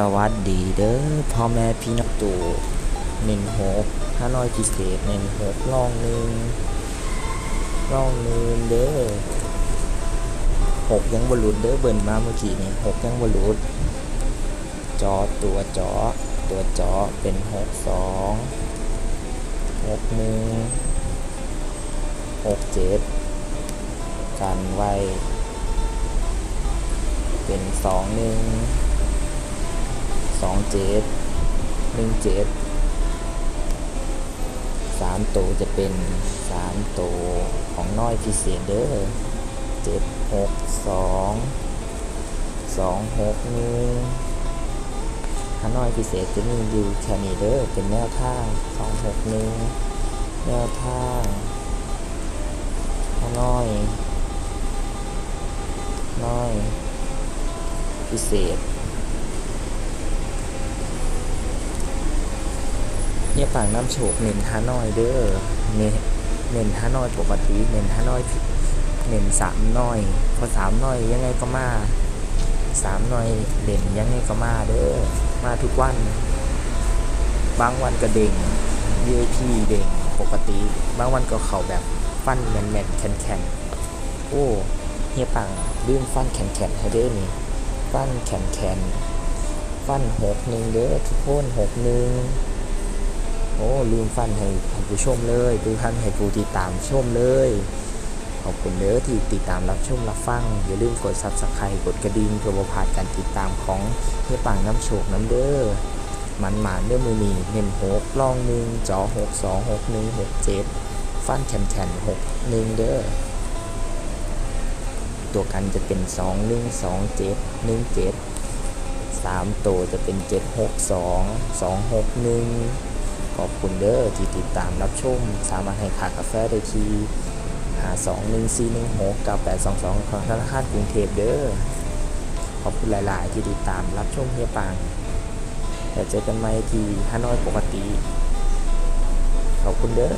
สวัสดีเด้อพ่อแม่พี่น้องตู่เน้นหกห้าน้อยพิเศษเน้นหกล่องหนึ่งล่องหนึ่งเด้อหกยังบรลุดเด้อเบิ่นมาเมื่อกี้นี่หกยังบรลุดจอตัวจอตัวจอเป็นหกสองหกหนึ่งหกเจ็ดกันไว้ เป็นสองหนึ่ง เจ็ดหนึ่งเจ็ดสามตัวจะเป็นสามตัวของน้อยพิเศษเด้อเจ็ดหกสองสองหกหนึ่งถ้านอยพิเศษจะมีอยู่แค่นี้เด้อเป็นแนวทางสองหกหนึ่งแนวทางถ้านอยน้อยพิเศษ เนี่ยปากน้ำโฉกเน้นฮานอยเด้อเน้นเน้นฮานอยปกติเน้นฮานอยผิดเน้นสามน้อยพอสามน้อยยังไงก็มาสามน้อยเด่นยังไงก็มาเด้อมาทุกวัน บางวันก็เด่ง VIP เด่งปกติ บางวันก็เข่าแบบฟันแมนแมนแข็งแข็งโอ้เฮียปังลืมฟันแข็งแข็งให้เด้อนี่ฟันแขนแขนฟันหกหนึ่งเด้อทุกคนหกหนึ่ง ลืมฟันให้ผู้ชมเลยดูท่านให้ผู้ติดตามชมเลย ขอบคุณเด้อที่ติดตามรับชมรับฟัง อย่าลืมกดซับสไครต์กดกระดิ่งเพื่อบ่พลาดการติดตามของเฮียปังน้ำโชคน้ำเด้อมันหมานเด้อมือนีเน้นหกล่องหนึ่งจอหกสองหกหนึ่งหกเจ็ดฟันแขนแขนหกหนึ่งเด้อตัวกันจะเป็น2 1 2 7 1 7 3ตัวจะเป็น7 6 2 2 6 1 ขอบคุณเด้อที่ติดตามรับชม สามารถให้ค่ากาแฟได้ที่หา2 1 4 1 6 9 8 2 2ของธนาคารกรุงเทพเด้อ ขอบคุณหลาย ๆ ที่ติดตามรับชมเฮียปังแต่เจอกันใหม่ที่ฮานอยปกติ ขอบคุณเด้อ